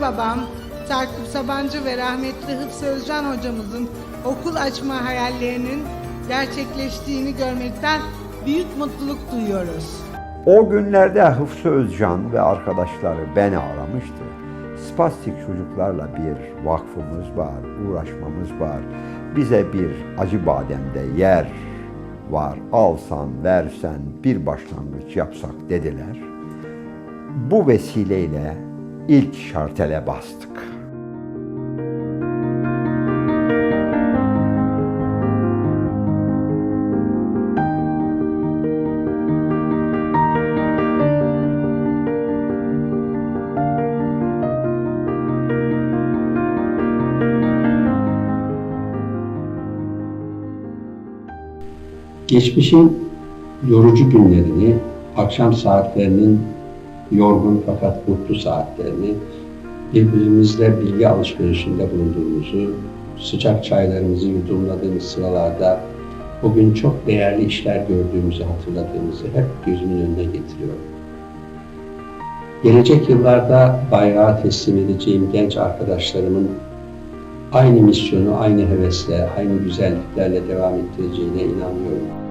babam Sakıp Sabancı ve rahmetli Hıfzı Özcan hocamızın okul açma hayallerinin gerçekleştiğini görmekten büyük mutluluk duyuyoruz. O günlerde Hıfzı Özcan ve arkadaşları beni aramıştı. Spastik çocuklarla bir vakfımız var, uğraşmamız var. Bize bir acı bademde yer var, alsan, versen bir başlangıç yapsak dediler. Bu vesileyle ilk şartele bastık. Geçmişin yorucu günlerini, akşam saatlerinin yorgun fakat mutlu saatlerini, birbirimizle bilgi alışverişinde bulunduğumuzu, sıcak çaylarımızı yudumladığımız sıralarda bugün çok değerli işler gördüğümüzü hatırladığımızı hep gözümün önüne getiriyorum. Gelecek yıllarda bayrağı teslim edeceğim genç arkadaşlarımın aynı misyonu aynı hevesle, aynı güzelliklerle devam ettireceğine inanıyorum.